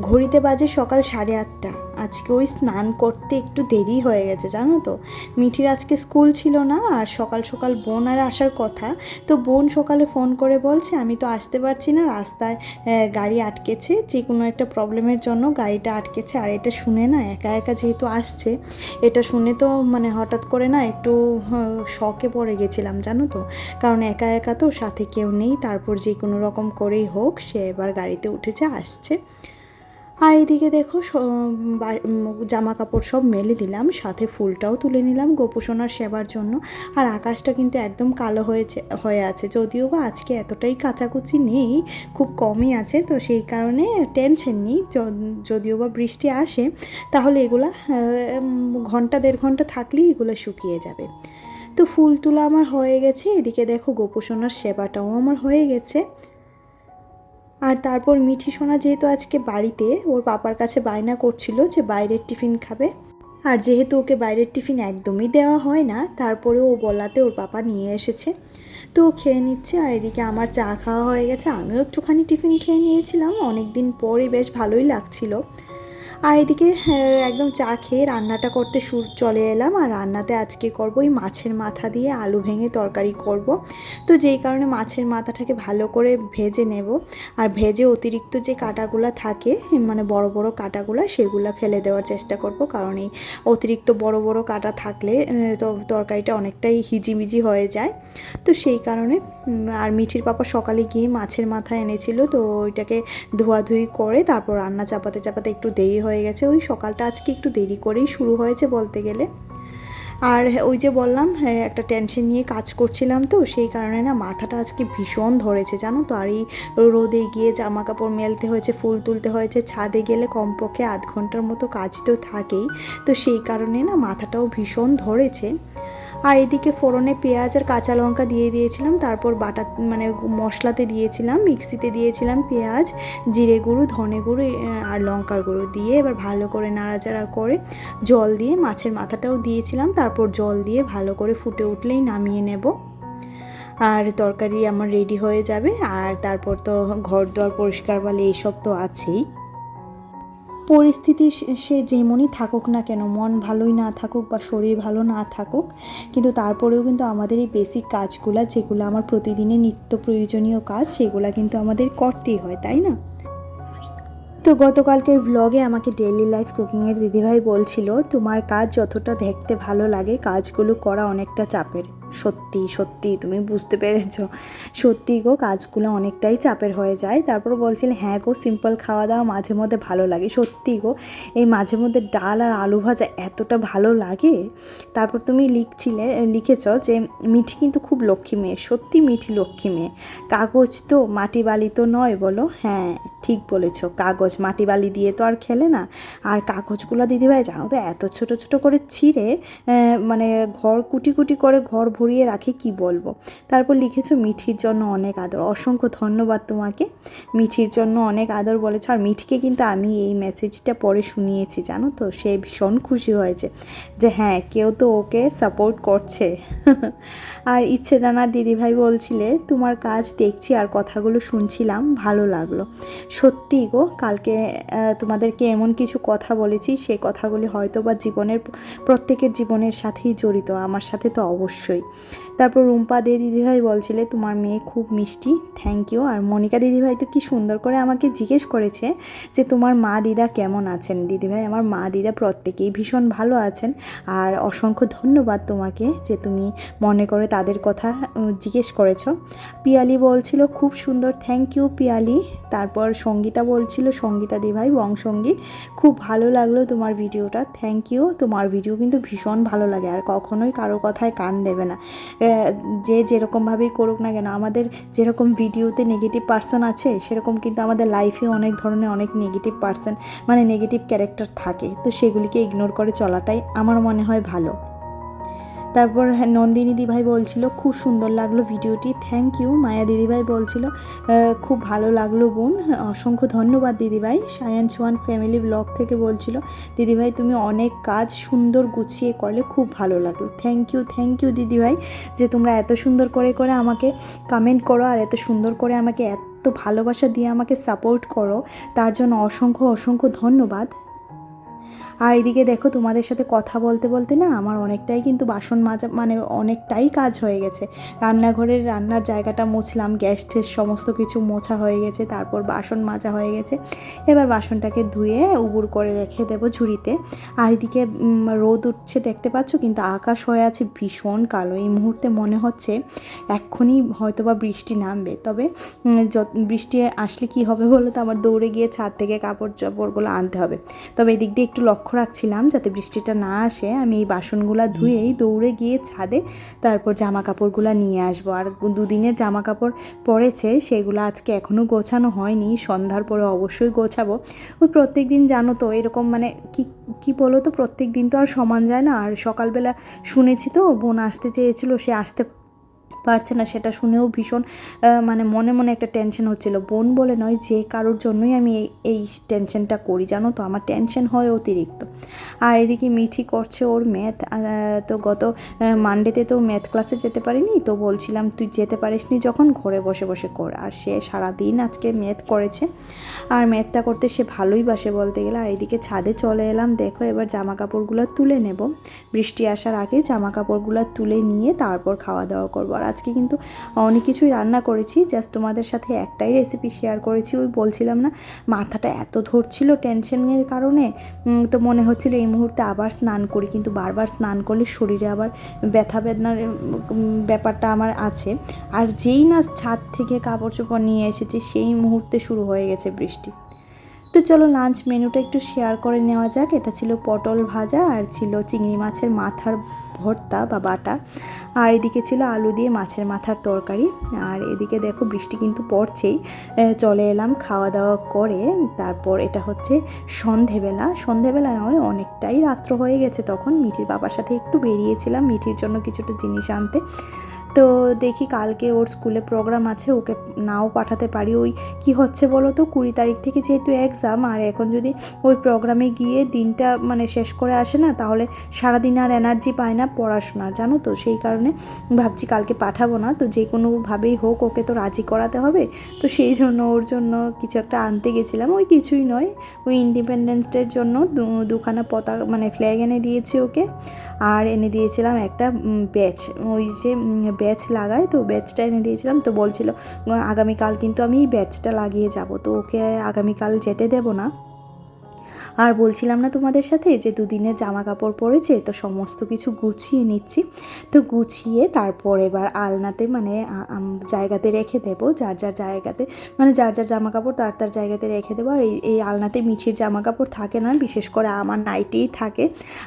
ঘড়িতে বাজে সকাল সাড়ে আটটা। আজকে ওই স্নান করতে একটু দেরি হয়ে গেছে, জানো তো? মিঠির আজকে স্কুল ছিল না আর সকাল সকাল বোন আর আসার কথা। তো বোন সকালে ফোন করে বলছে, আমি তো আসতে পারছি না, রাস্তায় গাড়ি আটকেছে। যে কোনো একটা প্রবলেমের জন্য গাড়িটা আটকেছে। আর এটা শুনে না একা একা যেহেতু আসছে, এটা শুনে তো মানে হঠাৎ করে না একটু শখে পড়ে গেছিলাম, জানো তো? কারণ একা একা তো সাথে কেউ নেই। তারপর যে কোনো রকম করেই হোক, সে এবার গাড়িতে উঠেছে, আসছে। আর এদিকে দেখো জামা কাপড় সব মেলে দিলাম, সাথে ফুলটাও তুলে নিলাম গোপোষণার সেবার জন্য। আর আকাশটা কিন্তু একদম কালো হয়েছে, হয়ে আছে। যদিও বা আজকে এতটাই কাচাকুচি নেই, খুব কমই আছে, তো সেই কারণে টেনশন নেই। যদিও বা বৃষ্টি আসে, তাহলে এগুলা ঘণ্টা দেড় ঘণ্টা থাকলেই এগুলো শুকিয়ে যাবে। তো ফুল তোলা আমার হয়ে গেছে। এদিকে দেখো গোপোষণার সেবাটাও আমার হয়ে গেছে। আর তারপর মিঠি সোনা যেহেতু আজকে বাড়িতে, ওর বাবার কাছে বায়না করছিল যে বাইরের টিফিন খাবে। আর যেহেতু ওকে বাইরের টিফিন একদমই দেওয়া হয় না তারপরে ও বলাতে ওর বাবা নিয়ে এসেছে। তো ও খেয়ে নিচ্ছে, আর এদিকে আমার চা খাওয়া হয়ে গেছে। আমিও একটুখানি টিফিন খেয়ে নিয়েছিলাম। অনেক দিন পরে বেশ ভালোই লাগছিল। আর এদিকে হ্যাঁ, একদম চা খেয়ে রান্নাটা করতে সুর চলে এলাম। আর রান্নাতে আজকে করব এই মাছের মাথা দিয়ে আলু ভেঙে তরকারি করব। তো যেই কারণে মাছের মাথাটাকে ভালো করে ভেজে নেব। আর ভেজে অতিরিক্ত যে কাটাগুলো থাকে মানে বড় বড় কাটাগুলো সেগুলো ফেলে দেওয়ার চেষ্টা করব। কারণ এই অতিরিক্ত বড় বড় কাটা থাকলে তো তরকারিটা অনেকটাই হিজিমিজি হয়ে যায়। তো সেই কারণে আর মিঠির পাপা সকালে গিয়ে মাছের মাথা এনেছিল। তো ওইটাকে ধোয়াধুয়ি করে তারপর রান্না চাপাতে চাপাতে একটু দেরি হয়ে গেছে। ওই সকালটা আজকে একটু দেরি করেই শুরু হয়েছে বলতে গেলে। আর ওই যে বললাম হ্যাঁ, একটা টেনশন নিয়ে কাজ করছিলাম তো সেই কারণে না মাথাটা আজকে ভীষণ ধরেছে জানো তো। আর এই রোদে গিয়ে জামা কাপড় মেলতে হয়েছে ফুল তুলতে হয়েছে ছাদে গেলে কমপক্ষে আধ ঘণ্টার মতো কাজ তো থাকেই। তো সেই কারণে না মাথাটাও ভীষণ ধরেছে। আর এদিকে ফোড়নে পেঁয়াজ আর কাঁচা লঙ্কা দিয়ে দিয়েছিলাম, তারপর বাটা মানে মশলাতে দিয়েছিলাম, মিক্সিতে দিয়েছিলাম পেঁয়াজ, জিরে গুঁড়ো, ধনে গুঁড়ো আর লঙ্কার গুঁড়ো দিয়ে এবার ভালো করে নাড়াচাড়া করে জল দিয়ে মাছের মাথাটাও দিয়েছিলাম, তারপর জল দিয়ে ভালো করে ফুটে উঠলেই নামিয়ে নেব। আর তরকারি আমার রেডি হয়ে যাবে, আর তারপর তো ঘর দর পরিষ্কার বলে এইসব তো আছেই। পরিস্থিতি সে- যেমনই থাকুক না কেন, মন ভালোই না থাকুক বা শরীর ভালো না থাকুক, কিন্তু তারপরেও কিন্তু আমাদের এই বেসিক কাজগুলো, যেগুলো আমার প্রতিদিনের নিত্য প্রয়োজনীয় কাজ, সেগুলো কিন্তু আমাদের করতেই হয়, তাই না? তো গতকালকের ভ্লগে আমাকে ডেইলি লাইফ কুকিংয়ের দিদিভাই বলছিল, তোমার কাজ যতটা দেখতে ভালো লাগে, কাজগুলো করা অনেকটা চাপের। সত্যি সত্যি, তুমি বুঝতে পেরেছ। সত্যি গো, কাজগুলো অনেকটাই চাপের হয়ে যায়। তারপর বলছিলে হ্যাঁ গো সিম্পল খাওয়া দাওয়া মাঝে মধ্যে ভালো লাগে। সত্যি গো, এই মাঝে মধ্যে ডাল আর আলু ভাজা এতটা ভালো লাগে। তারপর তুমি লিখছিলে, লিখেছ যে, মিঠি কিন্তু খুব লক্ষ্মী মেয়ে। সত্যি মিঠি লক্ষ্মী মেয়ে। কাগজ তো মাটি বালি তো নয় বলো? হ্যাঁ ঠিক বলেছ। কাগজ মাটি বালি দিয়ে তো আর খেলে না। আর কাগজগুলো দিদিভাই জানো তো, এত ছোট ছোট করে ছিঁড়ে মানে ঘর কুটি কুটি করে ঘর ভরিয়ে রাখে, কি বলব? তারপর লিখেছো, মিঠির জন্য অনেক আদর। অসংখ্য ধন্যবাদ তোমাকে। মিঠির জন্য অনেক আদর বলেছ। আর মিঠিকে কিন্তু আমি এই মেসেজটা পরে শুনিয়েছি, জানো তো? সে ভীষণ খুশি হয়েছে যে হ্যাঁ কেউ তো ওকে সাপোর্ট করছে। আর ইচ্ছে জানার দিদিভাই বলছিলে, তোমার কাজ দেখছি আর কথাগুলো শুনছিলাম, ভালো লাগল। সত্যি গো, কালকে তোমাদেরকে এমন কিছু কথা বলেছি সেই কথাগুলি হয়তো বা জীবনের, প্রত্যেকের জীবনের সাথেই জড়িত। আমার সাথে তো অবশ্যই। তারপর রুম্পা দে দিদিভাই বলছিলে, তোমার মেয়ে খুব মিষ্টি থ্যাংক ইউ আর মনিকা দিদিভাই তো কি সুন্দর করে আমাকে জিজ্ঞেস করেছে যে, তোমার মা দিদা কেমন আছেন? দিদিভাই, আমার মা দিদা প্রত্যেকেই ভীষণ ভালো আছেন আর অসংখ্য ধন্যবাদ তোমাকে যে তুমি মনে করে তাদের কথা জিজ্ঞেস করেছ। পিয়ালি বলছিল, খুব সুন্দর থ্যাংক ইউ পিয়ালি। তারপর সঙ্গীতা বলছিল, সঙ্গীতা দিভাই বংসঙ্গী খুব ভালো লাগল তোমার ভিডিওটা থ্যাংক ইউ তোমার ভিডিও কিন্তু ভীষণ ভালো লাগে, আর কখনোই কারও কথায় কান দেবে না। যে যেরকমভাবেই করুক না কেন, আমাদের যেরকম ভিডিওতে নেগেটিভ পার্সন আছে, সেরকম কিন্তু আমাদের লাইফে অনেক ধরনের অনেক নেগেটিভ পার্সন মানে নেগেটিভ ক্যারেক্টার থাকে, তো সেগুলিকে ইগনোর করে চলাটাই আমার মনে হয় ভালো। তারপর হ্যাঁ, নন্দিনী দিভাই বলছিল খুব সুন্দর লাগল ভিডিওটি থ্যাংক ইউ মায়া দিদিভাই বলছিল খুব ভালো লাগল বোন অসংখ্য ধন্যবাদ দিদিভাই। সায়ান্স ওয়ান ফ্যামিলি ব্লগ থেকে বলছিল দিদিভাই তুমি অনেক কাজ সুন্দর গুছিয়ে করলে খুব ভালো লাগল। থ্যাংক ইউ থ্যাংক ইউ দিদিভাই যে তোমরা এত সুন্দর করে করে আমাকে কমেন্ট করো আর এত সুন্দর করে আমাকে এত ভালোবাসা দিয়ে আমাকে সাপোর্ট করো তার জন্য অসংখ্য অসংখ্য ধন্যবাদ। আর এদিকে দেখো তোমাদের সাথে কথা বলতে বলতে না আমার অনেকটাই কিন্তু বাসন মাজা মানে অনেকটাই কাজ হয়ে গেছে। রান্নাঘরের রান্নার জায়গাটা মুছলাম গ্যাস ঠেস সমস্ত কিছু মোছা হয়ে গেছে, তারপর বাসন মাজা হয়ে গেছে। এবার বাসনটাকে ধুয়ে উবুর করে রেখে দেবো ঝুড়িতে। আর এদিকে রোদ উঠছে দেখতে পাচ্ছ, কিন্তু আকাশ হয়ে আছে ভীষণ কালো। এই মুহূর্তে মনে হচ্ছে এক্ষুনি হয়তো বা বৃষ্টি নামবে। তবে বৃষ্টি আসলে কি হবে বলো তো, আমার দৌড়ে গিয়ে ছাদ থেকে কাপড় চাপড়গুলো আনতে হবে। তবে এদিক দিয়ে একটু লক্ষ্য রাখছিলাম যাতে বৃষ্টিটা না আসে। আমি এই বাসনগুলো ধুয়েই দৌড়ে গিয়ে ছাদে তারপর জামা কাপড়গুলো নিয়ে আসব। আর দুদিনের জামা কাপড় পরেছে, সেগুলো আজকে এখনও গোছানো হয়নি। সন্ধ্যার পরে অবশ্যই গোছাবো। ওই প্রত্যেক দিন জানো তো, এরকম মানে কি কি বলো তো প্রত্যেক দিন তো আর সমান যায় না। আর সকালবেলা শুনেছি তো, বোন আসতে চেয়েছিল, সে আসতে পারছে না, সেটা শুনেও ভীষণ মানে মনে মনে একটা টেনশন হচ্ছিল। বোন বলে নয়, যে কারোর জন্যই আমি এই এই টেনশনটা করি, জানো তো? আমার টেনশন হয় অতিরিক্ত। আর এদিকে মিঠি করছে ওর ম্যাথ তো গত মানডেতে তো ম্যাথ ক্লাসে যেতে পারিনি, তো বলছিলাম, তুই যেতে পারিসনি যখন ঘরে বসে বসে কর। আর সে সারাদিন আজকে ম্যাথ করেছে। আর ম্যাথটা করতে সে ভালোই বাসে বলতে গেলে। আর এদিকে ছাদে চলে এলাম, দেখো এবার জামা কাপড়গুলো তুলে নেব। বৃষ্টি আসার আগে জামা কাপড়গুলো তুলে নিয়ে তারপর খাওয়া দাওয়া করব। আর আজকে কিন্তু অনেক কিছুই রান্না করেছি জাস্ট তোমাদের সাথে একটাই রেসিপি শেয়ার করেছি, ওই বলছিলাম না, মাথাটা এত ধরছিল টেনশনের কারণে তো মনে হচ্ছিল এই মুহূর্তে আবার স্নান করি, কিন্তু বারবার স্নান করলে শরীরে আবার ব্যথা বেদনার ব্যাপারটা আমার আছে। আর যেই না ছাদ থেকে কাপড় চোপড় নিয়ে এসেছি, সেই মুহূর্তে শুরু হয়ে গেছে বৃষ্টি। তো চলো লাঞ্চ মেনুটা একটু শেয়ার করে নেওয়া যাক, এটা ছিল পটল ভাজা আর ছিল চিংড়ি মাছের মাথার ভর্তা বা বাটা। আর এদিকে ছিল আলু দিয়ে মাছের মাথার তরকারি। আর এদিকে দেখো বৃষ্টি কিন্তু পড়ছেই। চলে এলাম খাওয়া দাওয়া করে। তারপর এটা হচ্ছে সন্ধেবেলা। সন্ধেবেলা নয় অনেকটাই রাত্র হয়ে গেছে তখন। মিঠির বাবার সাথে একটু বেরিয়েছিলাম। মিঠির জন্য কিছুটা জিনিস আনতে। তো দেখি কালকে ওর স্কুলে প্রোগ্রাম আছে, ওকে নাও পাঠাতে পারি। ওই কি হচ্ছে বলো তো? কুড়ি তারিখ থেকে যেহেতু এক্সাম আর এখন যদি ওই প্রোগ্রামে গিয়ে দিনটা মানে শেষ করে আসে না, তাহলে সারাদিন আর এনার্জি পায় না পড়াশোনা জানো তো? সেই কারণে ভাবছি কালকে পাঠাবো না। তো যে কোনোভাবেই হোক, ওকে তো রাজি করাতে হবে। তো সেই জন্য ওর জন্য কিছু একটা আনতে গেছিলাম। ওই কিছুই নয়, ওই ইন্ডিপেন্ডেন্স ডের জন্য দুখানা পতাকা মানে ফ্ল্যাগ এনে দিয়েছি ওকে। আর এনে দিয়েছিলাম একটা ব্যাচ। ওই যে ব্যাচ লাগায়, তো ব্যাচটা এনে দিয়েছিলাম, তো বলছিল, আগামীকাল কিন্তু আমি ব্যাচটা লাগিয়ে যাব, তো ওকে আগামীকাল যেতে দেবো না। আর বলছিলাম না তোমাদের সাথে যে দুদিনের জামা কাপড় পরেছে, তো সমস্ত কিছু গুছিয়ে নিচ্ছি। তো গুছিয়ে তারপর এবার আলনাতে মানে জায়গাতে রেখে দেবো, যার যার জায়গাতে মানে যার যার জামা কাপড় তার তার জায়গাতে রেখে দেবো। আর এই এই আলনাতে মিঠির জামা কাপড় থাকে না, বিশেষ করে আমার নাইটেই থাকে।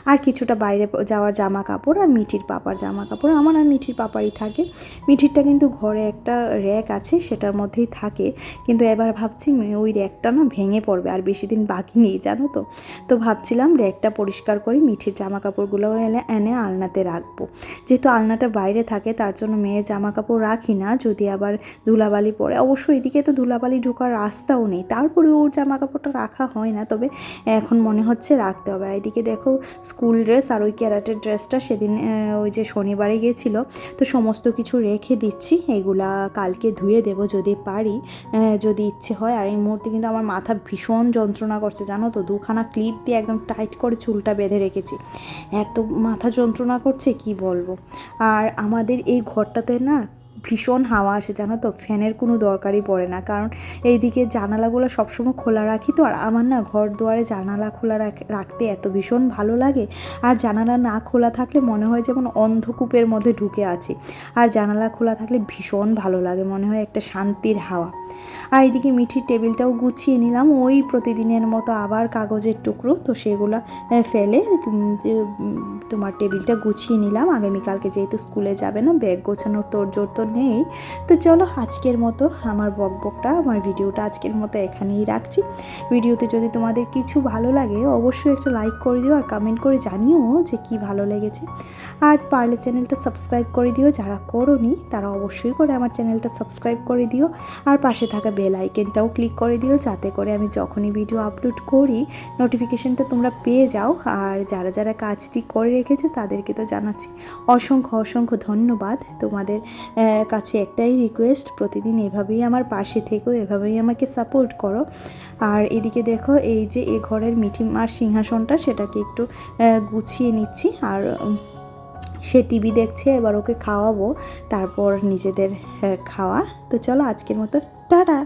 আর কিছুটা বাইরে যাওয়ার জামা কাপড় আর মিঠির পাপার জামা কাপড় আমার আর মিঠির পাপারই থাকে। মিঠিরটা কিন্তু ঘরে একটা র্যাক আছে, সেটার মধ্যেই থাকে। কিন্তু এবার ভাবছি ওই র্যাকটা না ভেঙে পড়বে, আর বেশি দিন বাকি নেই, জানো তো। তো ভাবছিলাম র্যাকটা পরিষ্কার করে, মিঠির জামা কাপড়গুলো এনে এনে আলনাতে রাখব। যেহেতু আলনাটা বাইরে থাকে, তার জন্য মেয়ের জামা কাপড় রাখি না, যদি আবার ধুলাবালি পড়ে। অবশ্য এদিকে তো ধুলাবালি ঢোকার রাস্তাও নেই তারপরে ওর জামা কাপড়টা রাখা হয় না। তবে এখন মনে হচ্ছে রাখতে হবে। আর এদিকে দেখো, স্কুল ড্রেস আর ওই ক্যারাটের ড্রেসটা সেদিন ওই যে শনিবারে গিয়েছিল তো সমস্ত কিছু রেখে দিচ্ছি, এগুলা কালকে ধুয়ে দেবো যদি পারি যদি ইচ্ছে হয়। আর এই মুহূর্তে কিন্তু আমার মাথা ভীষণ যন্ত্রণা করছে, জানো তো দুখানা ক্লিপ দিয়ে একদম টাইট করে চুলটা বেঁধে রেখেছি। এত মাথা যন্ত্রণা করছে, কি বলব? আর আমাদের এই ঘরটাতে না ভীষণ হাওয়া আসে, জানো তো? ফ্যানের কোনো দরকারই পড়ে না। কারণ এইদিকে জানালাগুলো সবসময় খোলা রাখি তো, আর আমার না ঘর দুয়ারে জানালা খোলা রাখ- রাখতে এত ভীষণ ভালো লাগে। আর জানালা না খোলা থাকলে মনে হয় যেমন অন্ধকূপের মধ্যে ঢুকে আছি। আর জানালা খোলা থাকলে ভীষণ ভালো লাগে, মনে হয় একটা শান্তির হাওয়া। আর এদিকে মিঠির টেবিলটাও গুছিয়ে নিলাম। ওই প্রতিদিনের মতো আবার কাগজের টুকরো, তো সেগুলো ফেলে তোমার টেবিলটা গুছিয়ে নিলাম। আগামীকালকে যেহেতু স্কুলে যাবে না, ব্যাগ গোছানোর তোর জোর তো নেই। তো চলো, আজকের মতো আমার বকবকটা, আমার ভিডিওটা আজকের মতো এখানেই রাখছি। ভিডিওতে যদি তোমাদের কিছু ভালো লাগে, অবশ্যই একটা লাইক করে দিও আর কমেন্ট করে জানিও যে কি ভালো লেগেছে। আর পারলে চ্যানেলটা সাবস্ক্রাইব করে দিও, যারা করোনি, তারা অবশ্যই করে আমার চ্যানেলটা সাবস্ক্রাইব করে দিও। আর পাশে থাকা বেল আইকনটাও ক্লিক করে দিও, যাতে করে আমি যখনই ভিডিও আপলোড করি নোটিফিকেশনটা তোমরা পেয়ে যাও। আর যারা যারা কাজটি করে রেখেছো, তাদেরকে তো জানাচ্ছি অসংখ্য অসংখ্য ধন্যবাদ। তোমাদের কাছে একটাই রিকোয়েস্ট প্রতিদিন এভাবেই আমার পাশে থেকো, এভাবেই আমাকে সাপোর্ট করো। আর এদিকে দেখো, এই যে এ ঘরের মিঠিমার সিংহাসনটা, সেটাকে একটু গুছিয়ে নিচ্ছি। আর সে টিভি দেখছে, এবার ওকে খাওয়াবো। তারপর নিজেদের খাওয়া। তো চলো আজকের মতো টাটা